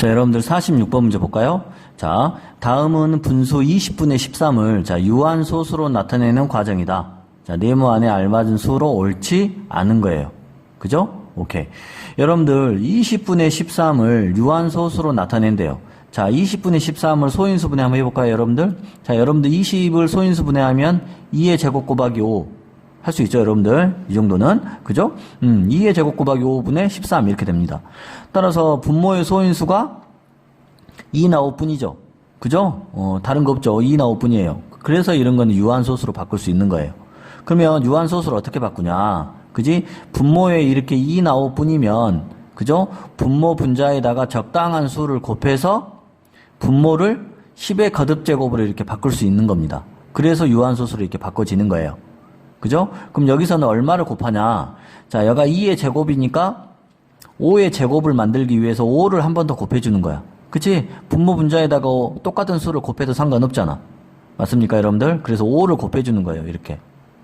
자, 여러분들 46번 문제 볼까요? 자, 다음은 분수 20분의 13을 자, 유한소수로 나타내는 과정이다. 자, 네모 안에 알맞은 수로 옳지 않은 거예요. 그죠? 오케이. 여러분들 20분의 13을 유한소수로 나타낸대요. 자, 20분의 13을 소인수 분해 한번 해볼까요, 여러분들? 자, 여러분들 20을 소인수 분해하면 2의 제곱 곱하기 5. 할 수 있죠, 여러분들. 이 정도는. 그죠? 음, 2의 제곱 곱하기 5분의 13 이렇게 됩니다. 따라서 분모의 소인수가 2나 5뿐이죠. 그죠? 어, 다른 거 없죠. 2나 5뿐이에요. 그래서 이런 거는 유한소수로 바꿀 수 있는 거예요. 그러면 유한소수를 어떻게 바꾸냐? 그지? 분모에 이렇게 2나 5뿐이면, 그죠? 분모 분자에다가 적당한 수를 곱해서 분모를 10의 거듭 제곱으로 이렇게 바꿀 수 있는 겁니다. 그래서 유한소수로 이렇게 바꿔지는 거예요. 그죠? 그럼 여기서는 얼마를 곱하냐? 자, 여가 2의 제곱이니까 5의 제곱을 만들기 위해서 5를 한 번 더 곱해주는 거야. 그치? 분모 분자에다가 똑같은 수를 곱해도 상관없잖아. 맞습니까, 여러분들? 그래서 5를 곱해주는 거예요, 이렇게.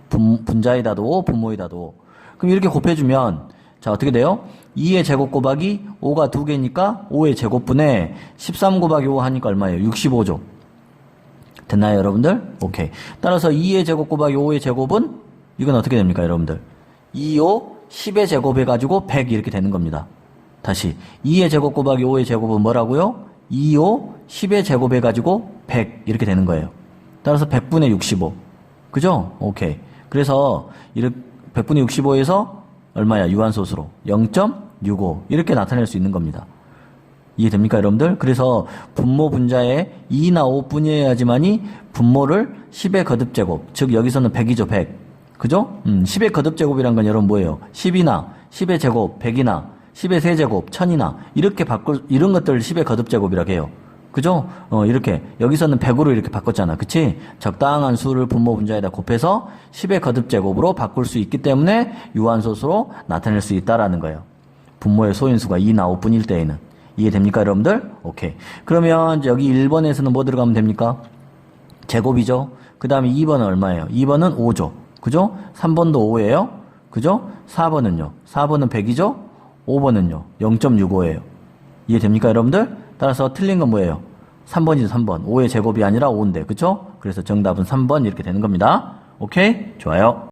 분, 분자에다도 5, 분모에다도 5. 그럼 이렇게 곱해주면, 자, 어떻게 돼요? 2의 제곱 곱하기 5가 2개니까 5의 제곱분에 13 곱하기 5 하니까 얼마예요? 65죠. 됐나요, 여러분들? 오케이. 따라서 2의 제곱 곱하기 5의 제곱은 이건 어떻게 됩니까, 여러분들? 2, 5, 10의 제곱 해가지고 100 이렇게 되는 겁니다. 다시 2의 제곱 곱하기 5의 제곱은 뭐라고요? 2, 5, 10의 제곱 해가지고 100 이렇게 되는 거예요. 따라서 100분의 65. 그죠? 오케이. 그래서 이렇게 100분의 65에서 얼마야? 유한소수로 0.65 이렇게 나타낼 수 있는 겁니다. 이해됩니까, 여러분들? 그래서 분모 분자에 2나 5뿐이어야지만이 분모를 10의 거듭제곱, 즉 여기서는 100이죠, 100. 그죠? 음, 10의 거듭제곱이란 건 여러분 뭐예요? 10이나 10의 제곱, 100이나 10의 세제곱, 1000이나 이렇게 바꿀 이런 것들 10의 거듭제곱이라고 해요. 그죠? 어, 이렇게 여기서는 100으로 이렇게 바꿨잖아. 그치? 적당한 수를 분모 분자에다 곱해서 10의 거듭제곱으로 바꿀 수 있기 때문에 유한소수로 나타낼 수 있다라는 거예요. 분모의 소인수가 2나 5뿐일 때에는. 이해됩니까, 여러분들? 오케이. 그러면 여기 1번에서는 뭐 들어가면 됩니까? 제곱이죠. 그 다음에 2번은 얼마예요? 2번은 5죠. 그죠? 3번도 5예요. 그죠? 4번은요. 4번은 100이죠? 5번은요. 0.65예요. 이해됩니까, 여러분들? 따라서 틀린 건 뭐예요? 3번이죠, 3번. 5의 제곱이 아니라 5인데, 그쵸? 그래서 정답은 3번 이렇게 되는 겁니다. 오케이? 좋아요.